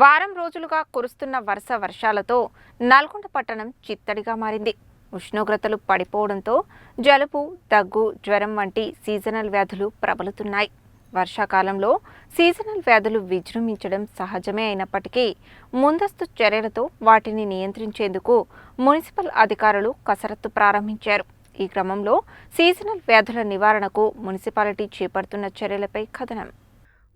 వారం రోజులుగా కురుస్తున్న వరుస వర్షాలతో నల్గొండ పట్టణం చిత్తడిగా మారింది. ఉష్ణోగ్రతలు పడిపోవడంతో జలుబు దగ్గు జ్వరం వంటి సీజనల్ వ్యాధులు ప్రబలుతున్నాయి. వర్షాకాలంలో సీజనల్ వ్యాధులు విజృంభించడం సహజమే అయినప్పటికీ ముందస్తు చర్యలతో వాటిని నియంత్రించేందుకు మున్సిపల్ అధికారులు కసరత్తు ప్రారంభించారు. ఈ క్రమంలో సీజనల్ వ్యాధుల నివారణకు మున్సిపాలిటీ చేపడుతున్న చర్యలపై కథనం.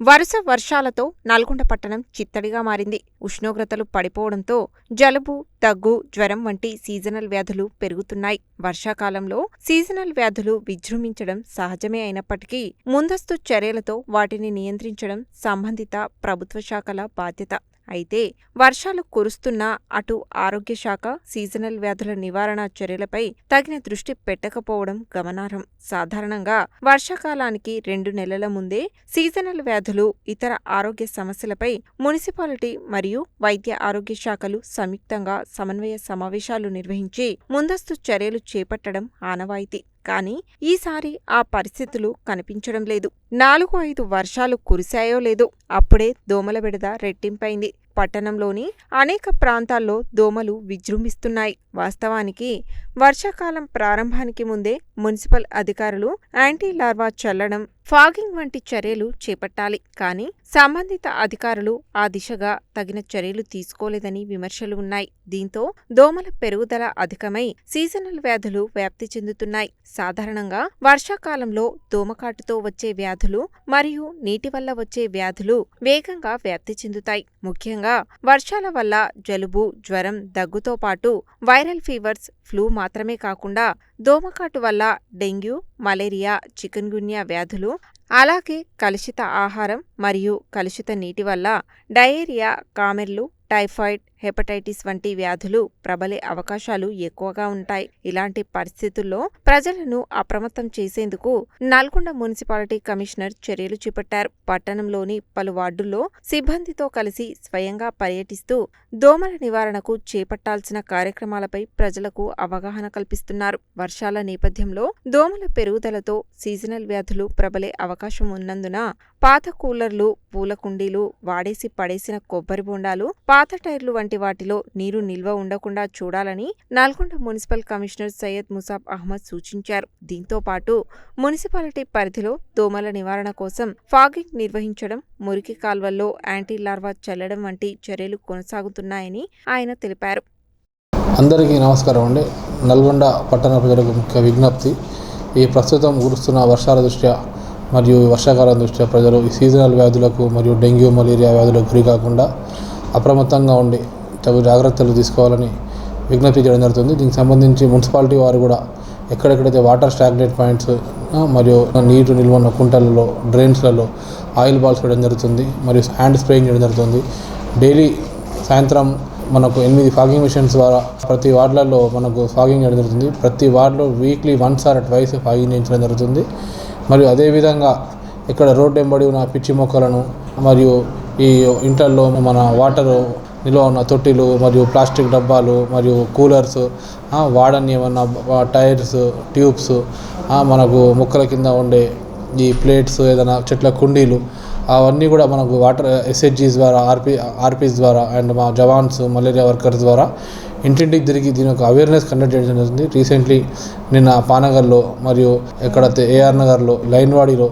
వరుస వర్షాలతో నల్గొండ పట్టణం చిత్తడిగా మారింది. ఉష్ణోగ్రతలు పడిపోవడంతో జలుబు దగ్గు జ్వరం వంటి సీజనల్ వ్యాధులు పెరుగుతున్నాయి. వర్షాకాలంలో సీజనల్ వ్యాధులు విజృంభించడం సహజమే అయినప్పటికీ ముందస్తు చర్యలతో వాటిని నియంత్రించడం సంబంధిత ప్రభుత్వ శాఖల బాధ్యత. అయితే వర్షాలు కురుస్తున్నా అటు ఆరోగ్య శాఖ సీజనల్ వ్యాధుల నివారణ చర్యలపై తగిన దృష్టి పెట్టకపోవడం గమనార్హం. సాధారణంగా వర్షాకాలానికి రెండు నెలల ముందే సీజనల్ వ్యాధులు ఇతర ఆరోగ్య సమస్యలపై మున్సిపాలిటీ మరియు వైద్య ఆరోగ్య శాఖలు సంయుక్తంగా సమన్వయ సమావేశాలు నిర్వహించి ముందస్తు చర్యలు చేపట్టడం ఆనవాయితీ. కానీ ఈసారి ఆ పరిస్థితులు కనిపించడం లేదు. నాలుగు ఐదు వర్షాలు కురిశాయో లేదో అప్పుడే దోమల బెడద రెట్టింపైంది. పట్టణంలోని అనేక ప్రాంతాల్లో దోమలు విజృంభిస్తున్నాయి. వాస్తవానికి వర్షాకాలం ప్రారంభానికి ముందే మున్సిపల్ అధికారులు యాంటీ లార్వా చల్లడం ఫాగింగ్ వంటి చర్యలు చేపట్టాలి. కానీ సంబంధిత అధికారులు ఆ దిశగా తగిన చర్యలు తీసుకోలేదని విమర్శలు ఉన్నాయి. దీంతో దోమల పెరుగుదల అధికమై సీజనల్ వ్యాధులు వ్యాప్తి చెందుతున్నాయి. సాధారణంగా వర్షాకాలంలో దోమకాటుతో వచ్చే వ్యాధులు మరియు నీటి వల్ల వచ్చే వ్యాధులు వేగంగా వ్యాప్తి చెందుతాయి. ముఖ్యంగా వర్షాల వల్ల జలుబు జ్వరం దగ్గుతో పాటు వైరల్ ఫీవర్స్ ఫ్లూ మాత్రమే కాకుండా దోమకాటు వల్ల డెంగ్యూ మలేరియా చికన్గున్యా వ్యాధులు అలాగే కలుషిత ఆహారం మరియు కలుషిత నీటి వల్ల డయేరియా కామెర్లు టైఫాయిడ్ హెపటైటిస్ వంటి వ్యాధులు ప్రబలే అవకాశాలు ఎక్కువగా ఉంటాయి. ఇలాంటి పరిస్థితుల్లో ప్రజలను అప్రమత్తం చేసేందుకు నల్గొండ మున్సిపాలిటీ కమిషనర్ చర్యలు చేపట్టారు. పట్టణంలోని పలు వార్డుల్లో సిబ్బందితో కలిసి స్వయంగా పర్యటిస్తూ దోమల నివారణకు చేపట్టాల్సిన కార్యక్రమాలపై ప్రజలకు అవగాహన కల్పిస్తున్నారు. వర్షాల నేపథ్యంలో దోమల పెరుగుదలతో సీజనల్ వ్యాధులు ప్రబలే అవకాశం ఉన్నందున పాత కూలర్లు పూల కుండీలు వాడేసి పడేసిన కొబ్బరి బొండాలు పాత టైర్లు వంటి వాటిలో నీరు నిల్వ ఉండకుండా చూడాలని నల్గొండ మున్సిపల్ కమిషనర్ సయ్యద్ ముసాబ్ అహ్మద్ సూచించారు. దీంతో పాటు మున్సిపాలిటీ పరిధిలో దోమల నివారణ కోసం ఫాగింగ్ నిర్వహించడం మురికి కాల్వల్లో యాంటీ లార్వా చల్లడం వంటి చర్యలు కొనసాగుతున్నాయని ఆయన తెలిపారు. అందరికీ నమస్కారం అండి. నల్గొండ పట్టణ ప్రజలకు ముఖ్య విజ్ఞప్తి ఈ ప్రస్తుతం కురుస్తున్న వర్షాల దృష్ట్యా మరియు వర్షాకాలం దృష్ట్యా ప్రజలు ఈ సీజనల్ వ్యాధులకు మరియు డెంగ్యూ మలేరియా వ్యాధులకు గురి కాకుండా అప్రమత్తంగా ఉండి తగు జాగ్రత్తలు తీసుకోవాలని విజ్ఞప్తి చేయడం జరుగుతుంది. దీనికి సంబంధించి మున్సిపాలిటీ వారు కూడా ఎక్కడెక్కడైతే వాటర్ స్టాగ్నేట్ పాయింట్స్ మరియు నీరు నిల్వ ఉన్న కుంటలలో డ్రైన్స్లలో ఆయిల్ బాల్స్ వేయడం జరుగుతుంది మరియు హ్యాండ్ స్ప్రేయింగ్ చేయడం జరుగుతుంది. డైలీ సాయంత్రం మనకు ఎనిమిది ఫాగింగ్ మిషన్స్ ద్వారా ప్రతి వార్డులలో మనకు ఫాగింగ్ చేయడం జరుగుతుంది. ప్రతి వార్డులో weekly once or twice fogging చేయించడం జరుగుతుంది. మరియు అదేవిధంగా ఇక్కడ రోడ్డు వెంబడి ఉన్న పిచ్చి మొక్కలను మరియు ఈ ఇంట్లలో మన వాటర్ నిల్వ ఉన్న తొట్టిలు మరియు ప్లాస్టిక్ డబ్బాలు మరియు కూలర్స్ వాడని ఏమన్నా టైర్స్ ట్యూబ్స్ మనకు మొక్కల కింద ఉండే ఈ ప్లేట్స్ ఏదైనా చెట్ల కుండీలు అవన్నీ కూడా మనకు వాటర్ ఎస్హెచ్జీస్ ద్వారా ఆర్పి ఆర్పీస్ ద్వారా అండ్ మా జవాన్స్ మలేరియా వర్కర్స్ ద్వారా ఇంటింటికి తిరిగి దీని యొక్క అవేర్నెస్ కండక్ట్ చేయడం జరుగుతుంది రీసెంట్లీ నిన్న పానగర్లో మరియు ఎక్కడైతే ఏఆర్ నగర్లో లైన్వాడిలో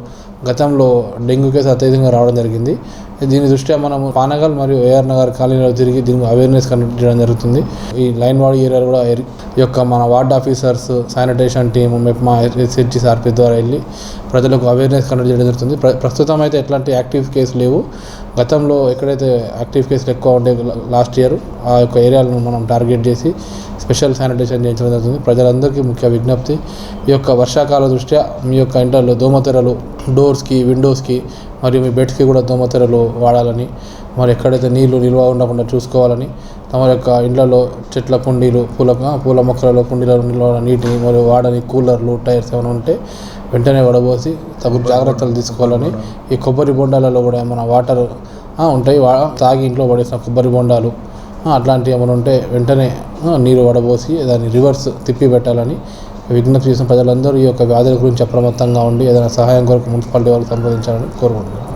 గతంలో డెంగ్యూ కేసు అత్యధికంగా రావడం జరిగింది. దీని దృష్ట్యా మనం పానగల్ మరియు ఏఆర్ నగర్ కాలనీలో తిరిగి దీనికి అవేర్నెస్ కండక్ట్ చేయడం జరుగుతుంది. ఈ లైన్వాడి ఏరియాలో కూడా ఈ యొక్క మన ward officers sanitation team MEPMA SHG ద్వారా వెళ్ళి ప్రజలకు అవేర్నెస్ కండక్ట్ చేయడం జరుగుతుంది. ప్ర- ప్రస్తుతం అయితే ఎట్లాంటి యాక్టివ్ కేసులు లేవు. గతంలో ఎక్కడైతే యాక్టివ్ కేసులు ఎక్కువ ఉండే లాస్ట్ ఇయర్ ఆ యొక్క ఏరియాలను మనం టార్గెట్ చేసి స్పెషల్ శానిటేషన్ చేయించడం జరుగుతుంది. ప్రజలందరికీ ముఖ్య విజ్ఞప్తి ఈ యొక్క వర్షాకాల దృష్ట్యా మీ యొక్క ఇంట్లో దోమతెరలు డోర్స్కి విండోస్కి మరియు మీ బెడ్స్కి కూడా దోమతెరలు వాడాలని మరి ఎక్కడైతే నీళ్ళు నిల్వ ఉండకుండా చూసుకోవాలని తమ యొక్క ఇండ్లలో చెట్ల కుండీలు పూల పూల మొక్కలలో కుండీలలో నిల్వ నీటిని మరియు వాడని కూలర్లు టైర్స్ ఏమైనా ఉంటే వెంటనే వడబోసి తగు జాగ్రత్తలు తీసుకోవాలని ఈ కొబ్బరి బొండాలలో కూడా ఏమైనా వాటర్ ఉంటాయి. వా తాగి ఇంట్లో పడేసిన కొబ్బరి బొండాలు అట్లాంటివి ఏమైనా ఉంటే వెంటనే నీరు వడబోసి దాన్ని రివర్స్ తిప్పి పెట్టాలని విజ్ఞప్తి చేసిన ప్రజలందరూ ఈ యొక్క వ్యాధుల గురించి అప్రమత్తంగా ఉండి ఏదైనా సహాయం కొరకు మున్సిపాలిటీ వాళ్ళు సంప్రదించాలని కోరుకుంటున్నాను.